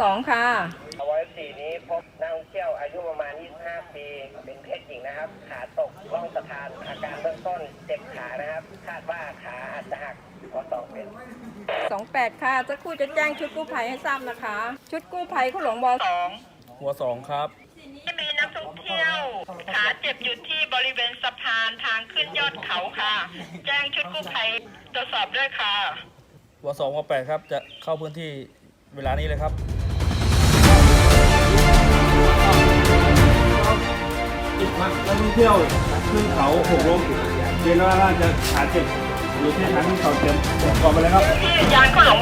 สองค่ะ วอยสี่นี้พบนักท่องเที่ยวอายุประมาณ 25 ปี เป็นเพศหญิงนะครับ ขาตกล่องสะพานอาการเบื้องต้นเจ็บขานะครับ คาดว่าขาอาจจะหักข้อสองเป็นสองแปดค่ะสักครู่จะแจ้งชุดกู้ภัยให้ทราบนะคะ ชุดกู้ภัยคุณหลวงบอสองหัวสองครับ ที่มีนักท่องเที่ยว ขาเจ็บอยู่ที่บริเวณสะพานทางขึ้นยอดเขาค่ะ แจ้งชุดกู้ภัยตรวจสอบด้วยค่ะ หัวสองหัวแปดครับ จะเข้าพื้นที่ เวลานี้เลยครับนักท่องเที่ยวขึ้นเขาหกล้มเรียนว่าน่าจะขาเจ็บอยู่ที่ทางขึ้นเขาเจ็บก่อนไปเลยครับที่ยานคุณหลวงวอสอง